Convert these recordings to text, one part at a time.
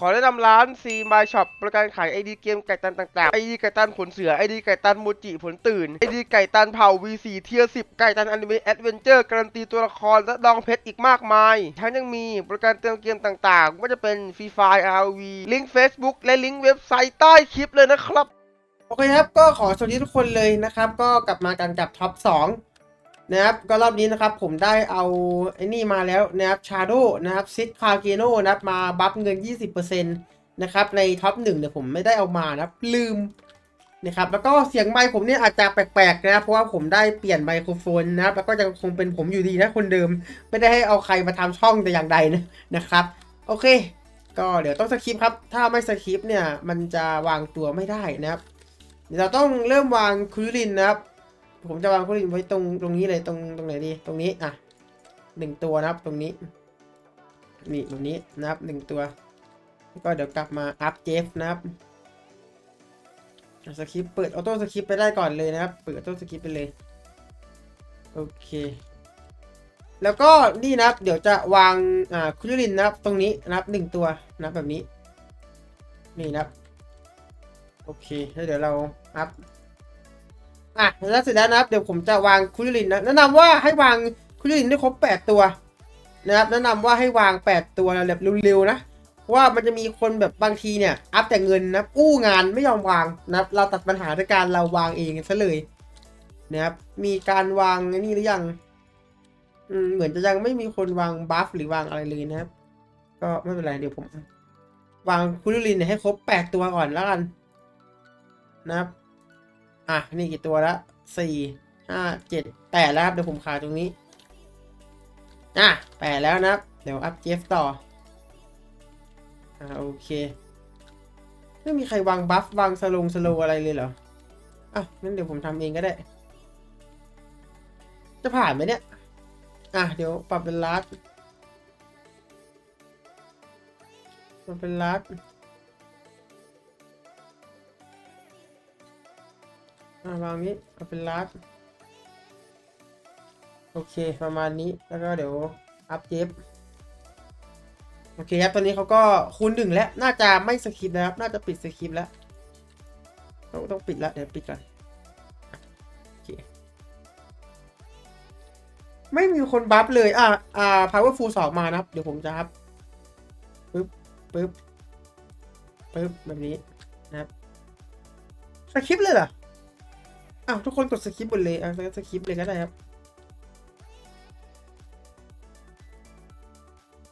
ขอแนะนำร้าน C My Shop บริการขายไอดีเกมไก่ตันต่างๆ ไอดีไก่ตันขนเสือ ไอดีไก่ตันโมจิผลตื่น ไอดีไก่ตันเผ่า V4 เทียร์10 ไก่ตันอนิเมะแอดเวนเจอร์การันตีตัวละครและดองเพชรอีกมากมาย ทั้งยังมีบริการเติมเกมต่างๆไม่ว่าจะเป็น Free Fire RV ลิงก์ Facebook และลิงก์เว็บไซต์ใต้คลิปเลยนะครับ โอเคครับ ก็ขอสวัสดีทุกคนเลยนะครับ ก็กลับมากันกับท็อป 2 นะครับก็รอบนี้นะครับผมได้เอาไอ้นี่มาแล้วนะครับชาโดนะครับซิดคาเกโนนะครับมาบัฟเงิน 20%นะครับในท็อป1เนี่ยผมไม่ได้เอามานะครับลืมนะครับแล้วก็เสียงไมค์ผมเนี่ยอาจจะแปลกๆนะครับเพราะว่าผมได้เปลี่ยนไมโครโฟนนะครับแล้วก็ยังคงเป็นผมอยู่ดีนะคนเดิม ไม่ได้ให้เอาใครมาทำช่องแต่อย่างใดนะนะครับโอเค ก็เดี๋ยวต้องสคริปครับถ้าไม่สคริปเนี่ยมันจะวางตัวไม่ได้นะครับเราต้องเริ่มวางคุรินนะครับ ผมจะวางคุริลินไว้ตรงตรงนี้เลยตรงตรงไหนดี ตรงนี้อะหนึ่งตัวนะครับตรงนี้ นี่แบบนี้นะครับหนึ่งตัวแล้วก็เดี๋ยวกลับมาอัพเจฟนะครับสคริปเปิดออโต้สคริปไปได้ก่อนเลยนะครับ เปิดออโต้สคริปไปเลย โอเค แล้วก็นี่นะครับ เดี๋ยวจะวางอ่าคุริลินนะครับ ตรงนี้นะครับหนึ่งตัวนะครับแบบนี้ นี่นะครับ โอเคแล้วเดี๋ยวเราอัพ อะแล้วเสร็จแล้วนะครับ เดี๋ยวผมจะวางคุริลินนะแนะนำว่าให้วางคุริลินได้ครบ 8 ตัวนะครับแนะนำว่าให้วาง 8 ตัวแบบเร็วๆนะว่ามันจะมีคนแบบบางทีเนี่ยอัพแต่เงินนะกู้งานไม่ยอมวางนะครับเราตัดปัญหาด้วยการเราวางเองซะเลยนะครับมีการวางนี่หรือยังอืมเหมือนจะยังไม่มีคนวางบัฟหรือวางอะไรเลยนะครับ ก็ไม่เป็นไรเดี๋ยวผม วางคุริลินให้ครบ 8 ตัวก่อนแล้วกันนะครับ อะนี่กี่ตัวละสี่ห้าเจ็ดแปดแล้วครับเดี๋ยวผมขาตรงนี้ อะแปดแล้วนะครับ เดี๋ยวอัพเจฟต่อ อ่าโอเค ไม่มีใครวางบัฟวางสโลงสโลอะไรเลยเหรออะงั้นเดี๋ยวผมทำเองก็ได้ จะผ่านไหมเนี่ย อะเดี๋ยวปรับเป็นลัดปรับเป็นลัด อ่าวางนี้เอาเป็นลัดโอเคประมาณนี้แล้วก็เดี๋ยวอัพเจฟโอเคครับตอนนี้เขาก็คูณหนึ่งแล้วน่าจะไม่สคริปต์นะครับ น่าจะปิดสคริปต์แล้วต้องต้องปิดแล้วเดี๋ยวปิดก่อนโอเคไม่มีคนบัฟเลย อ่าอ่า powerful สองมานะครับ เดี๋ยวผมจะอัพปึ๊บปึ๊บปึ๊บแบบนี้นะครับสคริปต์เลยเหรอ อ้าวทุกคนกดสคริปต์หมดเลยอะสคริปต์เลยก็ได้ครับ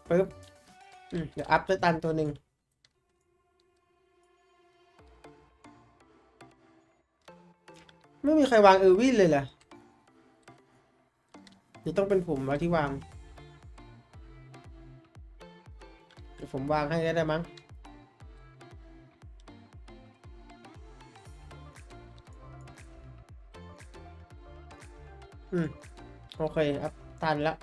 ปึ๊บอืมเดี๋ยวอัพด้วยตันตัวหนึ่งไม่มีใครวางเออร์วินเลยเหรอหรือต้องเป็นผมวะที่วาง เดี๋ยวผมวางให้ก็ได้มั้ง อืม โอเคอัพตันแล้ว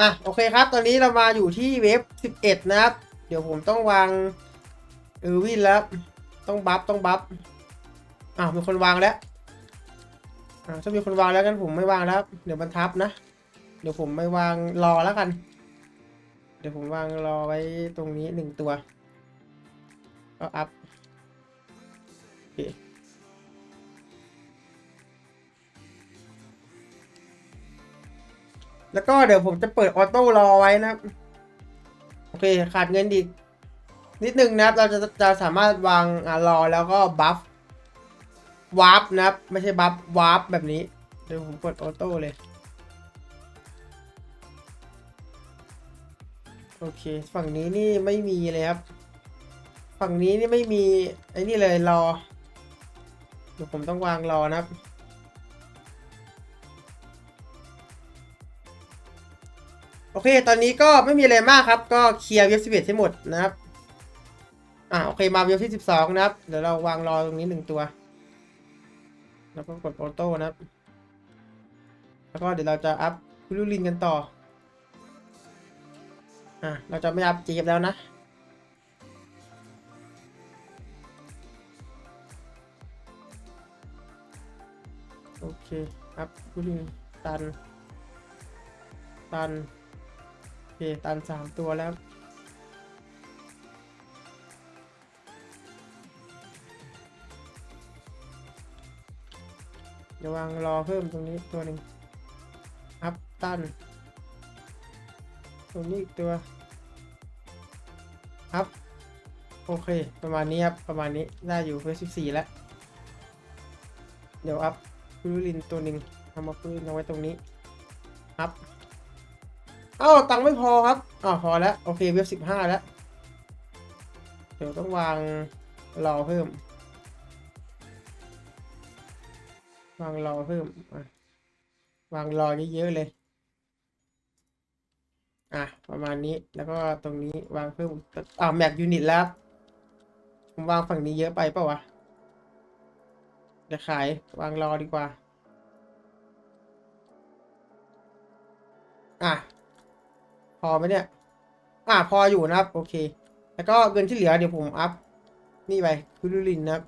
อะโอเคครับ ตอนนี้เรามาอยู่ที่เว็บ11 นะครับ เดี๋ยวผมต้องวางเออวินแล้ว ต้องบัฟต้องบัฟอะมีคนวางแล้ว อ่าถ้ามีคนวางแล้วกันผมไม่วางแล้วเดี๋ยวมันทับนะ เดี๋ยวผมไม่วางรอแล้วกัน เดี๋ยวผมวางรอไว้ตรงนี้หนึ่งตัวก็อัพโอเคแล้วก็เดี๋ยวผมจะเปิดออโต้รอไว้นะครับ โอเค ขาดเงินอีกนิดนึงนะครับ เราจะจะสามารถวางอ่ารอแล้วก็บัฟ วาร์ปนะครับ ไม่ใช่บัฟวาร์ปแบบนี้ เดี๋ยวผมกดออโต้เลย โอเค ฝั่งนี้นี่ไม่มีเลยครับ ฝั่งนี้นี่ไม่มีไอ้นี่เลยรอเดี๋ยวผมต้องวางรอนะครับโอเค ตอนนี้ก็ไม่มีอะไรมากครับ ก็เคลียร์เว็บสิบเอ็ดให้หมดนะครับ อ่า โอเค มาเว็บที่สิบสองนะครับ เดี๋ยวเราวางรอตรงนี้หนึ่งตัว แล้วก็กดออโต้นะครับ แล้วก็เดี๋ยวเราจะอัพคุรุลินกันต่อ อะ เราจะไม่อัพเจฟแล้วนะ โอเค อัพคุรุลินตัน ตัน โอเค ตันสามตัวแล้ว เดี๋ยววางรอเพิ่มตรงนี้ตัวหนึ่งอัพตัน ตรงนี้อีกตัว อัพ โอเค ประมาณนี้ครับ ประมาณนี้ ได้อยู่เฟสสิบสี่แล้ว เดี๋ยวอัพฟูรินตัวหนึ่งเอามาฟูรินเอาไว้ตรงนี้ อัพเอ้าตังไม่พอครับอ๋อพอแล้ว โอเค เว็บสิบห้าแล้ว เดี๋ยวต้องวางรอเพิ่ม วางรอเพิ่มวางรอเยอะๆเลย อะ ประมาณนี้แล้วก็ตรงนี้วางเพิ่มอ่าแม็กยูนิตแล้วผมวางฝั่งนี้เยอะไปเปล่าวะเดี๋ยวขายวางรอดีกว่า อะ พอไหมเนี่ย อะ พออยู่นะครับ โอเค แล้วก็เงินที่เหลือเดี๋ยวผมอัพ นี่ไปคุรุลินนะครับ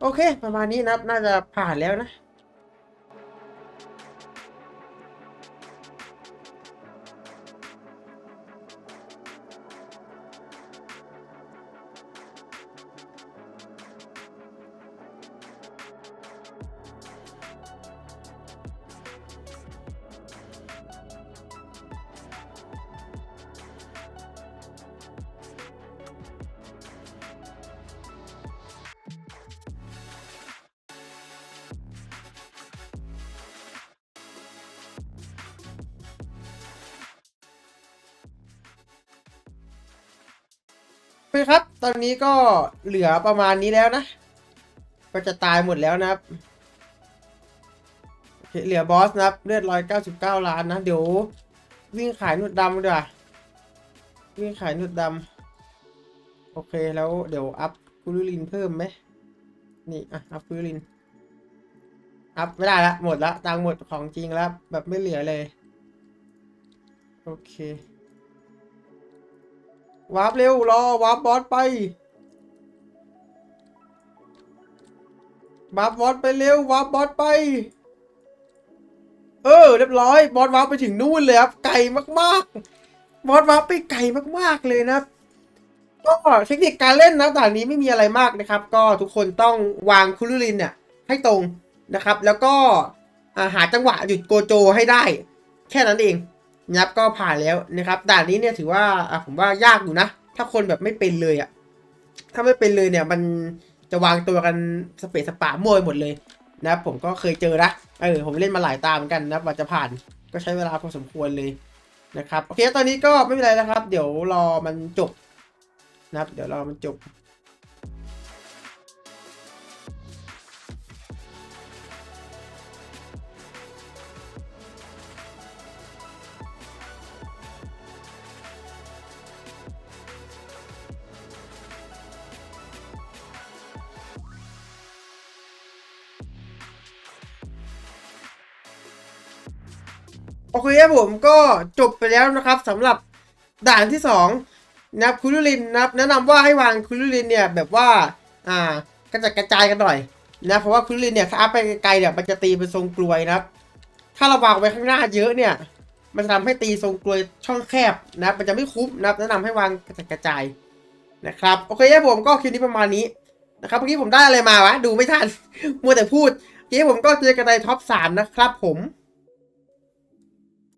โอเค ประมาณนี้นะครับน่าจะผ่านแล้วนะ โอเคครับ ตอนนี้ก็เหลือประมาณนี้แล้วนะ ก็จะตายหมดแล้วนะครับ เหลือบอสนะครับเลือดร้อยเก้าสิบเก้าล้านนะ เดี๋ยว วิ่งขายหนุดดำดีกว่า วิ่งขายหนุดดำ โอเคแล้วเดี๋ยวอัพคูลูลินเพิ่มไหม นี่อะอัพคูลูลิน อัพไม่ได้ละหมดละตังหมดของจริงแล้วแบบไม่เหลือเลย โอเค วาร์ปเร็ว รอ วาร์ปบอสไป วาร์ปบอสไปเร็ว วาร์ปบอสไป เออ เรียบร้อย บอสวาร์ปไปถึงนู่นเลยครับ ไกลมากๆ บอสวาร์ปไปไกลมากๆเลยนะก็เทคนิคการเล่นนะด่านนี้ไม่มีอะไรมากนะครับ ก็ทุกคนต้องวางคุรุลินเนี่ยให้ตรงนะครับ แล้วก็าหาจังหวะหยุดโกโจให้ได้ แค่นั้นเอง นะครับก็ผ่านแล้วนะครับด่านนี้เนี่ยถือว่าอะผมว่ายากอยู่นะ ถ้าคนแบบไม่เป็นเลยอะ่ะถ้าไม่เป็นเลยเนี่ยมันจะวางตัวกันสเปซสปามั่วไปหมดเลยนะครับผมก็เคยเจอนะเออผมเล่นมาหลายตาเหมือนกันนะกว่าจะผ่านก็ใช้เวลาพอสมควรเลยนะครับโอเคตอนนี้ก็ไม่เป็นไรนะครับ เดี๋ยวรอมันจบนะครับ เดี๋ยวรอมันจบ โอเคครับผมก็จบไปแล้วนะครับสำหรับด่านที่สองนะครับคุรุลินนะครับแนะนำว่าให้วางคุรุลินเนี่ยแบบว่าอ่ากระจัดกระจายกันหน่อยนะเพราะว่าคุรุลินเนี่ยถ้าอัพไปไกลเนี่ยมันจะตีเป็นทรงกลวยนะครับ ถ้าเราวางไว้ข้างหน้าเยอะเนี่ย มันจะทำให้ตีทรงกลวยช่องแคบนะมันจะไม่คุ้มนะครับแนะนำให้วางกระจัดกระจายนะครับโอเคครับผมก็คลิปนี้ประมาณนี้นะครับเมื่อกี้ผมได้อะไรมาวะดูไม่ทันมัวแต่พูดเมื่อกี้ผมก็เจอกันในท็อปสามนะครับผม